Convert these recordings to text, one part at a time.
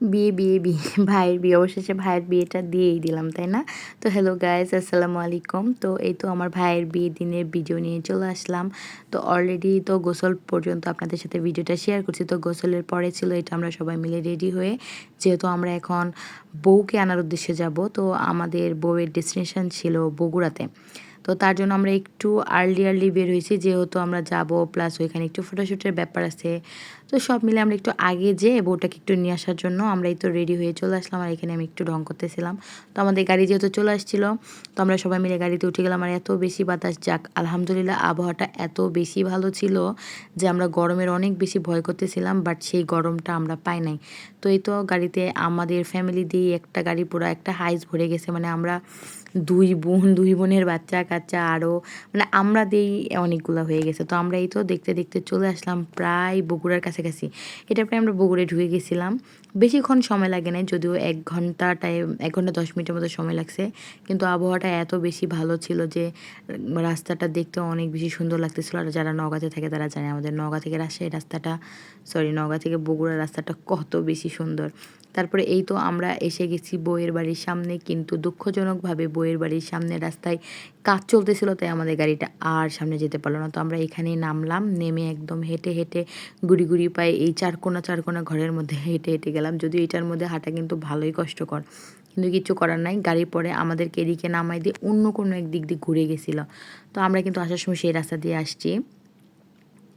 বিয়ে বিয়ে বিয়ে, ভাইয়ের বিয়ে, অবশেষে ভাইয়ের বিয়েটা দিয়েই দিলাম, তাই না? তো হ্যালো গাইজ আসসালামু আলাইকুম। তো এই তো আমার ভাইয়ের বিয়ে দিনের ভিডিও নিয়ে চলে আসলাম। তো অলরেডি তো গোসল পর্যন্ত আপনাদের সাথে ভিডিওটা শেয়ার করছি। তো গোসলের পরে ছিল এটা আমরা সবাই মিলে রেডি হয়ে, যেহেতু আমরা এখন বউকে আনার উদ্দেশ্যে যাব, তো আমাদের বউয়ের ডেস্টিনেশন ছিল বগুড়াতে। তো তার জন্য আমরা একটু আর্লি আর্লি বের হয়েছি। যেহেতু আমরা যাব প্লাস ওইখানে একটু ফটোশ্যুটের ব্যাপার আছে। তো সব মিলে আমরা একটু আগে যেয়ে বউটাকে একটু নিয়ে আসার জন্য আমরা এই তো রেডি হয়ে চলে আসলাম আর এখানে আমি একটু ঢং করতেছিলাম। তো আমাদের গাড়ি যেহেতু চলে আসছিল, তো আমরা সবাই মিলে গাড়িতে উঠে গেলাম। আর এত বেশি বাতাস, যাক, আলহামদুলিল্লাহ আবহাওয়াটা এত বেশি ভালো ছিল যে আমরা গরমের অনেক বেশি ভয় করতেছিলাম বাট সেই গরমটা আমরা পাই নাই। তো এই তো গাড়িতে আমাদের ফ্যামিলি দিয়ে একটা গাড়ি পুরো একটা হাইস ভরে গেছে। মানে আমরা দুই বোন, দুই বোনের বাচ্চা কাচ্চা আরও মানে আমরা দিয়েই অনেকগুলো হয়ে গেছে। তো আমরা এই তো দেখতে দেখতে চলে আসলাম প্রায় বগুড়ার কাছাকাছি। এটা প্রায় আমরা বগুড়ে ঢুকে গেছিলাম। বেশিক্ষণ সময় লাগে নাই, যদিও এক ঘণ্টা টাইম এক ঘণ্টা দশ মিনিটের মতো সময় লাগছে। কিন্তু আবহাওয়াটা এত বেশি ভালো ছিল যে, রাস্তাটা দেখতে অনেক বেশি সুন্দর লাগতেছিল। আর যারা নগাতে থাকে তারা জানে আমাদের নগা থেকে রাজশাহী রাস্তাটা সরি নগা থেকে বগুড়ার রাস্তাটা কত বেশি সুন্দর। তারপরে এই তো আমরা এসে গেছি বইয়ের বাড়ির সামনে, কিন্তু দুঃখজনকভাবে বইয়ের বাড়ির সামনে রাস্তায় কাজ চলতেছিল, তাই আমাদের গাড়িটা আর সামনে যেতে পারল না। তো আমরা এখানেই নামলাম, নেমে একদম হেঁটে হেঁটে গুড়ি গুড়ি পায়ে এই চারকোনা চারকোনা ঘরের মধ্যে হেঁটে হেঁটে গেলাম। যদিও এটার মধ্যে হাঁটা কিন্তু ভালোই কষ্টকর, কিন্তু কিছু করার নাই। গাড়ি পরে আমাদেরকে এদিকে নামাই দিয়ে অন্য কোনো এক দিক দিয়ে ঘুরে গেছিল। তো আমরা কিন্তু আসার সময় সেই রাস্তা দিয়ে আসছি।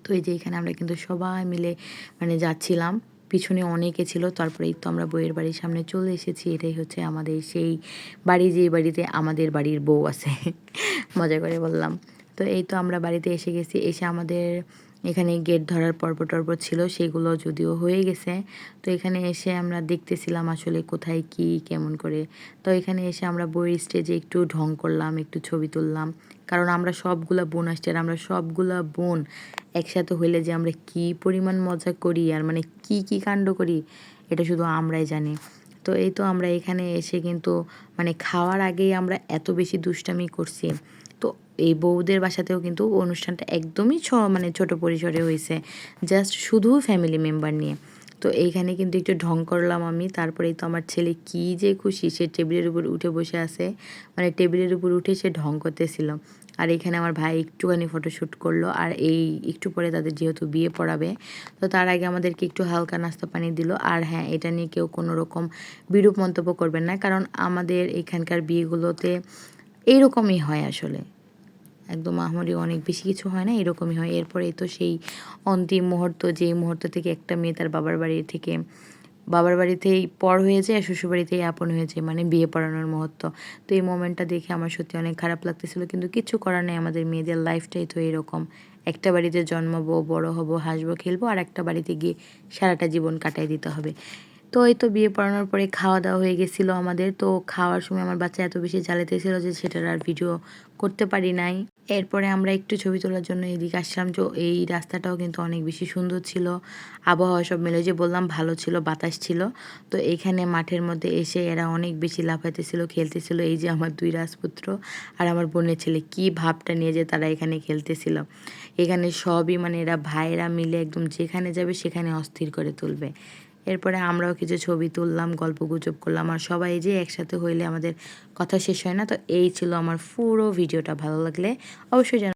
তো এই যে এখানে আমরা কিন্তু সবাই মিলে মানে যাচ্ছিলাম। পিছনে অনেকে ছিল, তারপরে তো আমরা বইয়ের বাড়ির সামনে চলে এসেছি। এটাই হচ্ছে আমাদের সেই বাড়ি, যে বাড়িতে আমাদের বাড়ির বউ আছে। মজা করে বললাম। তো এই তো আমরা বাড়িতে এসে গেছি। এসে আমাদের এখানে গেট ধরার পর্ব টর্ব ছিল, সেগুলো যদিও হয়ে গেছে। তো এখানে এসে আমরা দেখতেছিলাম আসলে কোথায় কি, কেমন করে। তো এখানে এসে আমরা বইয়ের স্টেজে একটু ঢং করলাম, একটু ছবি তুললাম। কারণ আমরা সবগুলা বোন আসছি আর আমরা সবগুলা বোন একসাথে হইলে যে আমরা কি পরিমাণ মজা করি আর মানে কি কি কাণ্ড করি, এটা শুধু আমরাই জানি। তো এই তো আমরা এখানে এসে কিন্তু মানে খাওয়ার আগেই আমরা এত বেশি দুষ্টামি করছি। এই বউদের বাসাতেও কিন্তু অনুষ্ঠানটা একদমই ছ মানে ছোট পরিসরে হয়েছে। জাস্ট শুধু ফ্যামিলি মেম্বার নিয়ে। তো এইখানে কিন্তু একটু ঢং করলাম আমি। তারপরেই তো আমার ছেলে কি যে খুশি, সে টেবিলের উপর উঠে বসে আছে। মানে টেবিলের উপর উঠে সে ঢং করতেছিল। আর এখানে আমার ভাই একটুখানি ফটোশ্যুট করল। আর এই একটু পরে তাদের যেহেতু বিয়ে পড়াবে, তো তার আগে আমাদেরকে একটু হালকা নাস্তা পানি দিল। আর হ্যাঁ এটা নিয়ে কেউ কোনো রকম বিরূপ মন্তব্য করবেন না। কারণ আমাদের এখানকার বিয়েগুলোতে এইরকমই হয় আসলে। একদম আহমরি অনেক বেশি কিছু হয় না, এরকমই হয়। এরপরে তো সেই অন্তিম মুহূর্ত, যেই মুহূর্ত থেকে একটা মেয়ে তার বাবার বাড়ি থেকে, বাবার বাড়িতেই পর হয়েছে আর শ্বশুরবাড়িতেই আপন হয়েছে মানে বিয়ে পড়ানোর মুহূর্ত। তো এই মোমেন্টটা দেখে আমার সত্যি অনেক খারাপ লাগতেছিল, কিন্তু কিছু করার নেই আমাদের মেয়েদের লাইফটাই তো এরকম। একটা বাড়িতে জন্মাবো, বড় হব, হাসবো, খেলব, আর একটা বাড়িতে গিয়ে সারাটা জীবন কাটাই দিতে হবে। তো এই তো বিয়ে পড়ানোর পরে খাওয়া দাওয়া হয়ে গেছিল আমাদের। তো খাওয়ার সময় আমার বাচ্চা এত বেশি জ্বালাতেছিল যে সেটার আর ভিডিও করতে পারি নাই। এরপরে আমরা একটু ছবি তোলার জন্য এদিকে আসলাম। যে এই রাস্তাটাও কিন্তু অনেক বেশি সুন্দর ছিল। আবহাওয়া সব মিলে যে বললাম, ভালো ছিল, বাতাস ছিল। তো এখানে মাঠের মধ্যে এসে এরা অনেক বেশি লাফাইতেছিল, খেলতেছিল। এই যে আমার দুই রাজপুত্র আর আমার বোনের ছেলে, কি ভাবটা নিয়ে যে তারা এখানে খেলতেছিল। এখানে সবই মানে এরা ভাইরা মিলে একদম যেখানে যাবে সেখানে অস্থির করে তুলবে। এরপরে আমরাও কিছু ছবি তুললাম, গল্প গুজব করলাম আর সবাই যে একসাথে হইলে আমাদের কথা শেষ হয় না। তো এই ছিল আমার পুরো ভিডিওটা। ভালো লাগলে অবশ্যই